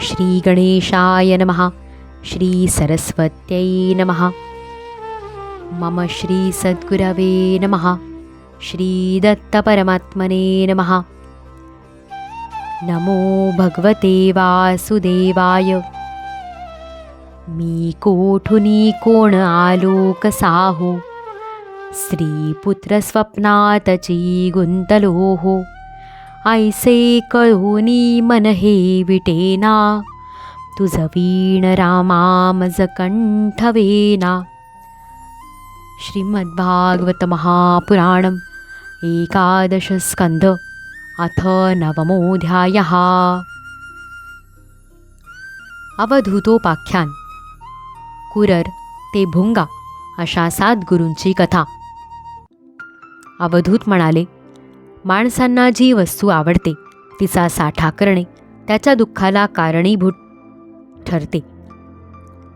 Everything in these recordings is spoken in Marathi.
श्रीगणेशाय नमः। श्रीसरस्वत्यै नमः। मम श्रीसद्गुरवे नमः। श्रीदत्तपरमात्मने नमः। नमो भगवते वासुदेवाय। मी कोठुनी कोण आलोक साहो स्त्रीपुत्रस्वप्नातची गुंतलो ऐसे कळूनी मन हे विटेना तुझ वीण रामामज कंठवेना श्रीमद्भागवत महापुराणम् एकादशस्कन्ध अथ नवमोऽध्यायः अवधूतोपाख्यान. कुरर ते भुंगा अशा सात गुरूंची कथा. अवधूत म्हणाले माणसांना जी वस्तू आवडते तिचा साठा करणे त्याच्या दुःखाला कारणीभूत ठरते.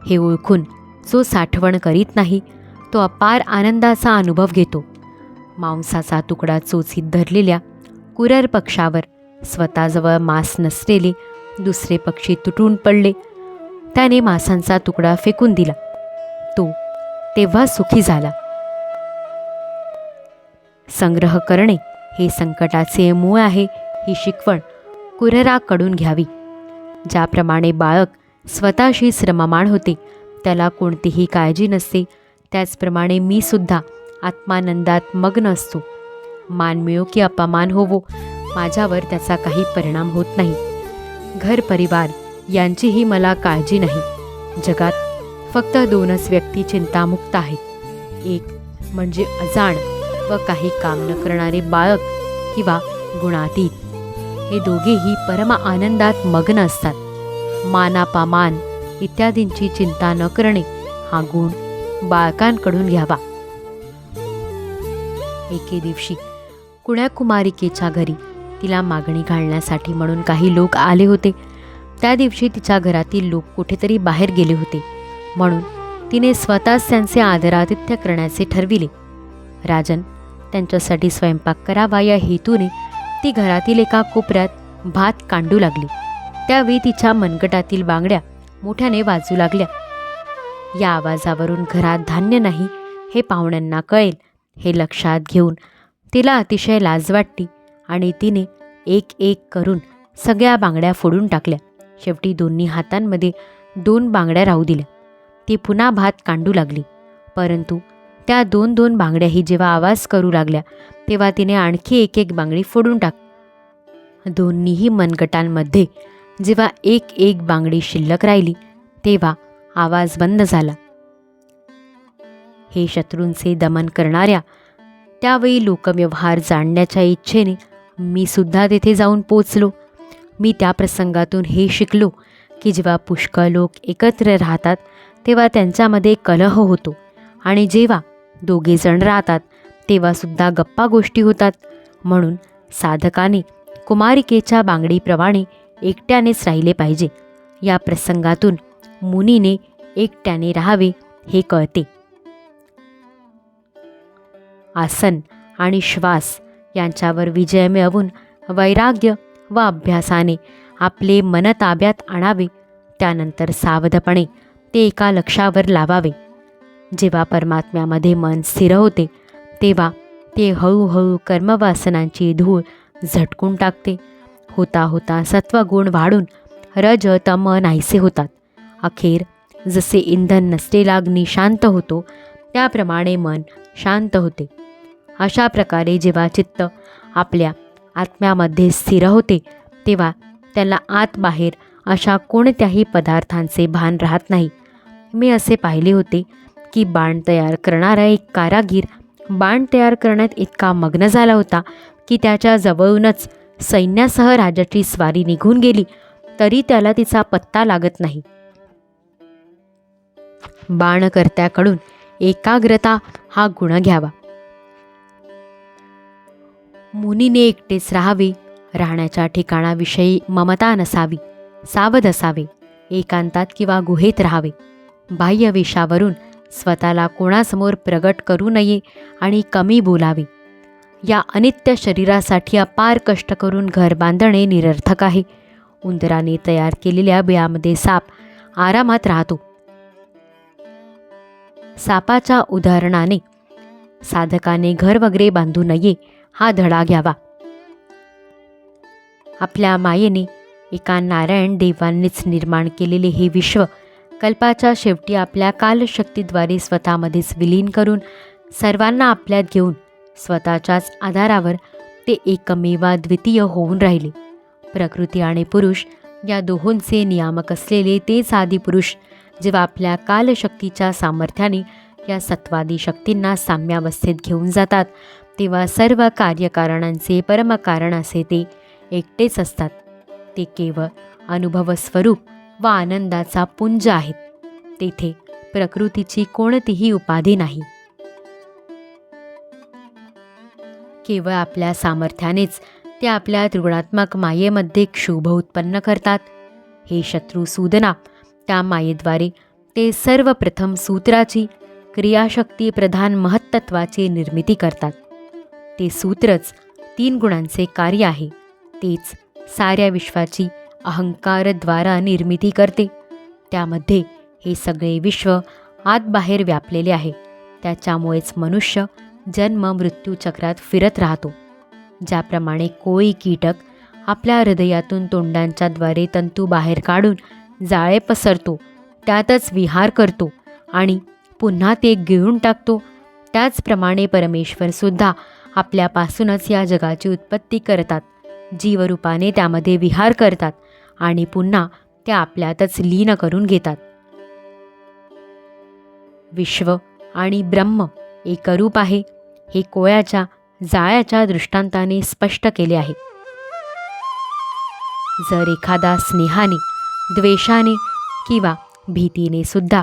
हे ओळखून जो साठवण करीत नाही तो अपार आनंदाचा अनुभव घेतो. मांसाचा तुकडा चोचीत धरलेल्या कुरर पक्षावर स्वतःजवळ मांस नसलेले दुसरे पक्षी तुटून पडले. त्याने मांसांचा तुकडा फेकून दिला. तो तेव्हा सुखी झाला. संग्रह करणे हे संकटाचे मूळ आहे ही शिकवण कुरराकडून घ्यावी. ज्याप्रमाणे बाळक स्वतःशी श्रममाण होते त्याला कोणतीही काळजी नसते त्याचप्रमाणे मी सुद्धा आत्मानंदात मग्न असतो. मान मिळो की अपमान होवो माझ्यावर त्याचा काही परिणाम होत नाही. घर परिवार यांचीही मला काळजी नाही. जगात फक्त दोनच व्यक्ती चिंतामुक्त आहेत. एक म्हणजे अजाण व काही काम न करणारे बाळक किंवा गुणातीत. हे दोघेही परम आनंदात मग्न असतात. मानापामान इत्यादींची चिंता न करणे हा गुण बाळकांकडून घ्यावा. एके दिवशी कुण्याकुमारिकेच्या घरी तिला मागणी घालण्यासाठी म्हणून काही लोक आले होते. त्या दिवशी तिच्या घरातील लोक कुठेतरी बाहेर गेले होते. म्हणून तिने स्वतःच त्यांचे आदरातिथ्य करण्याचे ठरविले. राजन त्यांच्यासाठी स्वयंपाक करावा या हेतूने ती घरातील एका कोपऱ्यात भात कांडू लागली. त्यावेळी तिच्या मनगटातील बांगड्या मोठ्याने वाजू लागल्या. या आवाजावरून घरात धान्य नाही हे पाहुण्यांना कळेल हे लक्षात घेऊन तिला अतिशय लाज वाटली आणि तिने एक एक करून सगळ्या बांगड्या फोडून टाकल्या. शेवटी दोन्ही हातांमध्ये दोन बांगड्या राहू दिल्या. ती पुन्हा भात कांडू लागली. परंतु त्या दोन दोन बांगड्याही जेव्हा आवाज करू लागल्या तेव्हा तिने आणखी एक एक बांगडी फोडून टाक दोन्हीही मनगटांमध्ये जेव्हा एक एक बांगडी शिल्लक राहिली तेव्हा आवाज बंद झाला. हे शत्रूंचे दमन करणाऱ्या त्यावेळी लोकव्यवहार जाणण्याच्या इच्छेने मी सुद्धा तेथे जाऊन पोचलो. मी त्या प्रसंगातून हे शिकलो की जेव्हा पुष्कळ लोक एकत्र राहतात तेव्हा त्यांच्यामध्ये कलह होतो आणि जेव्हा दोघेजण राहतात तेव्हासुद्धा गप्पा गोष्टी होतात. म्हणून साधकाने कुमारिकेच्या बांगडीप्रमाणे एकट्यानेच राहिले पाहिजे. या प्रसंगातून मुनीने एकट्याने राहावे हे कळते. आसन आणि श्वास यांच्यावर विजय मिळवून वैराग्य व अभ्यासाने आपले मन ताब्यात आणावे. त्यानंतर सावधपणे ते एका लक्षावर लावावे. जेव्हा परमात्म्यामध्ये मन स्थिर होते तेव्हा ते हळूहळू कर्मवासनांची धूळ झटकून टाकते. होता होता सत्वगुण वाढून रज तम नाहीसे होतात. अखेर जसे इंधन नसलेला अग्नी शांत होतो त्याप्रमाणे मन शांत होते. अशा प्रकारे जेव्हा चित्त आपल्या आत्म्यामध्ये स्थिर होते तेव्हा त्याला आत बाहेर अशा कोणत्याही पदार्थांचे भान राहत नाही. मी असे पाहिले होते की बाण तयार करणारा एक कारागीर बाण तयार करण्यात इतका मग्न झाला होता की त्याच्या जवळूनच सैन्यासह राजाची स्वारी निघून गेली तरी त्याला तिचा पत्ता लागत नाही. बाणकर्त्याकडून एकाग्रता हा गुण घ्यावा. मुनीने एकटेच राहावे राहण्याच्या ठिकाणाविषयी ममता नसावी सावध असावे एकांतात किंवा गुहेत राहावे बाह्यवेशावरून स्वतःला कोणासमोर प्रगट करू नये आणि कमी बोलावे. या अनित्य शरीरासाठी अपार कष्ट करून घर बांधणे निरर्थक आहे. उंदराने तयार केलेल्या बिळामध्ये साप आरामात राहतो. सापाच्या उदाहरणाने साधकाने घर वगैरे बांधू नये हा धडा घ्यावा. आपल्या मायेने एका नारायण देवांनीच निर्माण केलेले हे विश्व कल्पाच्या शेवटी आपल्या कालशक्तीद्वारे स्वतःमध्येच विलीन करून सर्वांना आपल्यात घेऊन स्वतःच्याच आधारावर ते एकमेवा द्वितीय होऊन राहिले. प्रकृती आणि पुरुष या दोहोंचे नियामक असलेले तेच आदिपुरुष जेव्हा आपल्या कालशक्तीच्या सामर्थ्याने या सत्वादी शक्तींना साम्यावस्थेत घेऊन जातात तेव्हा सर्व कार्यकारणांचे परमकारण असे ते एकटेच असतात. ते केवळ अनुभवस्वरूप व आनंदाचा पुंज आहेत. तेथे प्रकृतीची कोणतीही उपाधी नाही. केवळ आपल्या सामर्थ्यानेच ते आपल्या त्रिगुणात्मक मायेमध्ये क्षोभ उत्पन्न करतात. हे शत्रू सूदना त्या मायेद्वारे ते सर्वप्रथम सूत्राची क्रियाशक्ती प्रधान महत्त्वाची निर्मिती करतात. ते सूत्रच तीन गुणांचे कार्य आहे. तेच साऱ्या विश्वाची अहंकारद्वारा निर्मिती करते. त्यामध्ये हे सगळे विश्व आत बाहेर व्यापलेले आहे. त्याच्यामुळेच मनुष्य जन्म मृत्यूचक्रात फिरत राहतो. ज्याप्रमाणे कोळी कीटक आपल्या हृदयातून तोंडांच्याद्वारे तंतू बाहेर काढून जाळे पसरतो त्यातच विहार करतो आणि पुन्हा ते गिळून टाकतो. त्याचप्रमाणे परमेश्वरसुद्धा आपल्यापासूनच या जगाची उत्पत्ती करतात. जीवरूपाने त्यामध्ये विहार करतात. आणि पुन्हा ते आपल्यातच लीन करून घेतात. विश्व आणि ब्रह्म एकरूप आहे हे कोळ्याच्या जाळ्याच्या दृष्टांताने स्पष्ट केले आहे. जर एखादा स्नेहाने द्वेषाने किंवा भीतीने सुद्धा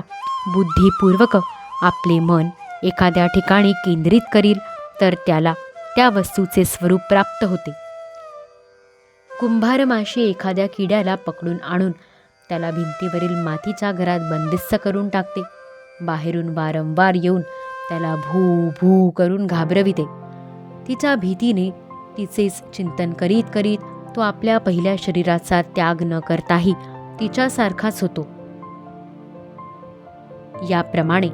बुद्धिपूर्वक आपले मन एखाद्या ठिकाणी केंद्रित करील तर त्याला त्या वस्तूचे स्वरूप प्राप्त होते. कुंभारमाशी एखाद्या किड्याला पकडून आणून त्याला भिंतीवरील मातीच्या घरात बंदिस्त करून टाकते. बाहेरून वारंवार येऊन त्याला भू भू करून घाबरविते. तिच्या भीतीने तिचेच चिंतन करीत करीत तो आपल्या पहिल्या शरीराचा त्याग न करताही तिच्यासारखाच होतो. याप्रमाणे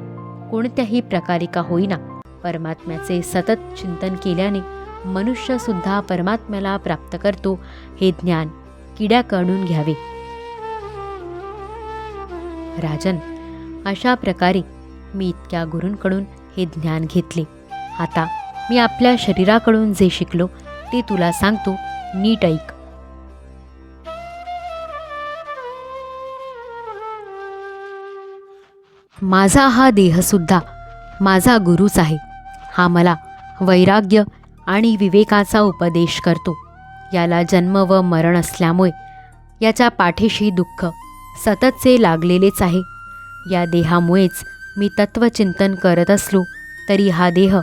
कोणत्याही प्रकारे का होईना परमात्म्याचे सतत चिंतन केल्याने मनुष्यसुद्धा परमात्म्याला प्राप्त करतो हे ज्ञान किड्याकडून घ्यावे. राजन अशा प्रकारे मी इतक्या गुरूंकडून हे ज्ञान घेतले. आता मी आपल्या शरीराकडून जे शिकलो ते तुला सांगतो नीट ऐक. माझा हा देहसुद्धा माझा गुरुच आहे. हा मला वैराग्य आणि विवेकाचा उपदेश करतो. याला जन्म व मरण असल्यामुळे याच्या पाठीशी दुःख सततचे लागलेलेच आहे. या देहामुळेच मी तत्वचिंतन करत असलो तरी हा देह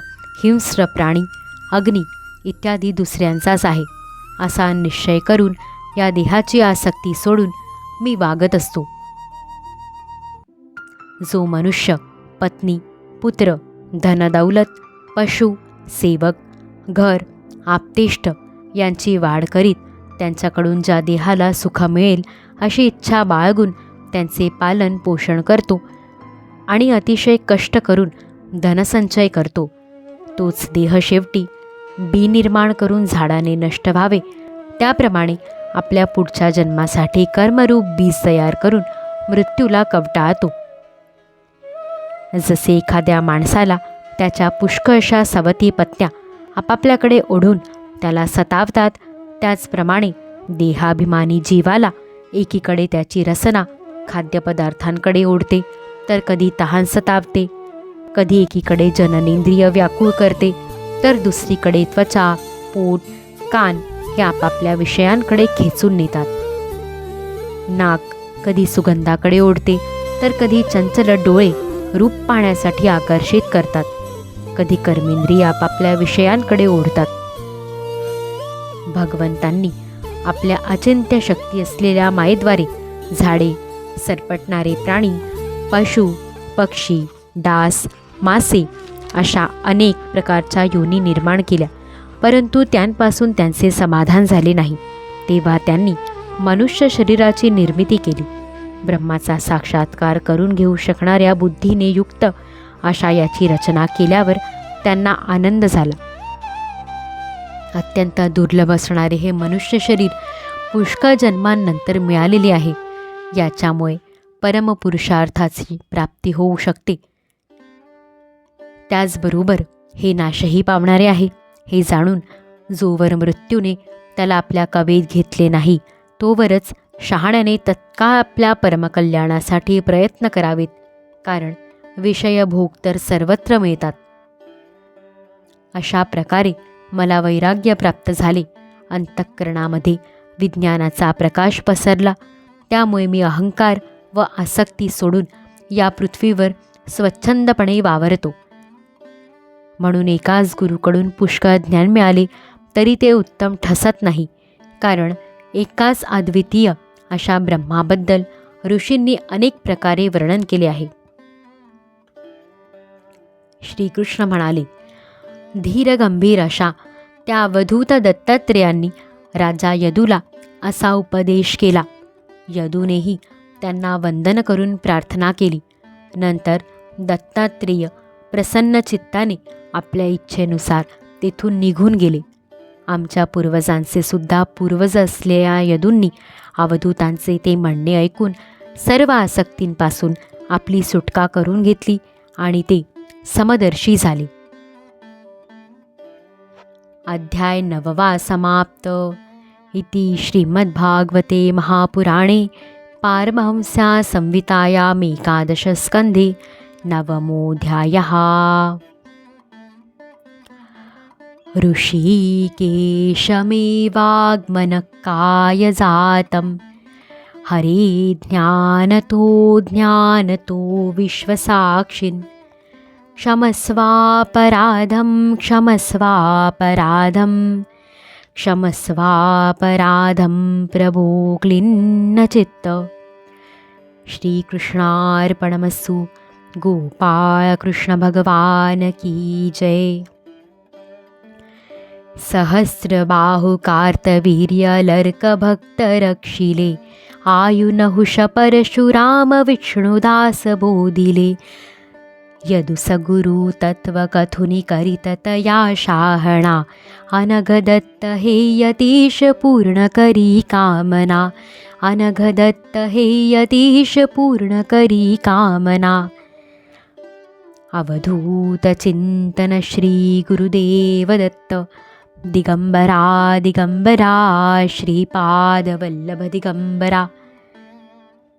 हिंस्र प्राणी अग्नी इत्यादी दुसऱ्यांचाच आहे असा निश्चय करून या देहाची आसक्ती सोडून मी वागत असतो. जो मनुष्य पत्नी पुत्र धनदौलत पशु सेवक घर आपतेष्ट यांची वाढ करीत त्यांच्याकडून ज्या देहाला सुख मिळेल अशी इच्छा बाळगून त्यांचे पालन पोषण करतो आणि अतिशय कष्ट करून धनसंचय करतो. तोच देह शेवटी बी निर्माण करून झाडाने नष्ट व्हावे. त्याप्रमाणे आपल्या पुढच्या जन्मासाठी कर्मरूप बीज तयार करून मृत्यूला कवटाळतो जसे एखाद्या माणसाला त्याच्या पुष्कळशा सवती पत्न्या आपापल्याकडे ओढून त्याला सतावतात. त्याचप्रमाणे देहाभिमानी जीवाला एकीकडे त्याची रसना खाद्यपदार्थांकडे ओढते तर कधी तहान सतावते कधी एकीकडे जननेंद्रिय व्याकुळ करते तर दुसरीकडे त्वचा पोट कान हे आपापल्या विषयांकडे खेचून नेतात. नाक कधी सुगंधाकडे ओढते तर कधी चंचल डोळे रूप पाहण्यासाठी आकर्षित करतात. कधी कर्मेंद्रिय आपापल्या विषयांकडे ओढतात. भगवंतांनी आपल्या अचिंत्य शक्ती असलेल्या मायेद्वारे झाडे सरपटणारे प्राणी पशु पक्षी डास मासे अशा अनेक प्रकारच्या योनी निर्माण केल्या परंतु त्यांपासून त्यांचे समाधान झाले नाही. तेव्हा त्यांनी मनुष्य शरीराची निर्मिती केली. ब्रह्माचा साक्षात्कार करून घेऊ शकणाऱ्या बुद्धीने युक्त अशा याची रचना केल्यावर त्यांना आनंद झाला. अत्यंत दुर्लभ असणारे हे मनुष्य शरीर पुष्कळ जन्मांनंतर मिळालेले आहे. याच्यामुळे परमपुरुषार्थाची प्राप्ती होऊ शकते. त्याचबरोबर हे नाशही पावणारे आहे. हे जाणून जोवर मृत्यूने त्याला आपल्या कवेत घेतले नाही तोवरच शहाण्याने तत्काळ आपल्या परमकल्याणासाठी प्रयत्न करावेत. कारण विषयभोग तर सर्वत्र मिळतात. अशा प्रकारे मला वैराग्य प्राप्त झाले. अंतःकरणामध्ये विज्ञानाचा प्रकाश पसरला. त्यामुळे मी अहंकार व आसक्ती सोडून या पृथ्वीवर स्वच्छंदपणे वावरतो. म्हणून एकाच गुरुकडून पुष्कळ ज्ञान मिळाले तरी ते उत्तम ठसत नाही. कारण एकाच अद्वितीय अशा ब्रह्माबद्दल ऋषींनी अनेक प्रकारे वर्णन केले आहे. श्रीकृष्ण म्हणाले धीरगंभीर अशा त्या अवधूत दत्तात्रेयांनी राजा यदूला असा उपदेश केला. यदूनेही त्यांना वंदन करून प्रार्थना केली. नंतर दत्तात्रेय प्रसन्न चित्ताने आपल्या इच्छेनुसार तेथून निघून गेले. आमच्या पूर्वजांचे सुद्धा पूर्वज असलेल्या यदूंनी अवधूतांचे ते म्हणणे ऐकून सर्व आसक्तींपासून आपली सुटका करून घेतली आणि ते समदर्शी झाली. अध्याय नववा समाप्त. इति श्रीमद्भागवते महापुराणे पारमहंस्या संहितायामेकादशस्कन्धे नवमोऽध्यायः. ऋषिकेशमेवाग्मनकायजातं हरे ज्ञानतो ज्ञानतो विश्वसाक्षिन्। क्षमस्वापराधं क्षमस्वापराधं। क्षमस्वापराधं प्रभो क्लिन्नचित्त श्रीकृष्णार्पणमस्तु गोपाळकृष्णभगवान की जय। सहस्रबाहुकार्तवीर्यलर्कभक्तरक्षिले आयुनहुष परशुराम यदु सगुरुतत्त्वकथुनिकरिततया शाहणा अनघदत्त हेयतीश पूर्णकरी कामना अनघदत्त हेयतीश पूर्णकरी कामना। अवधूतचिन्तन श्रीगुरुदेवदत्त दिगम्बरा दिगम्बरा श्रीपादवल्लभदिगम्बरा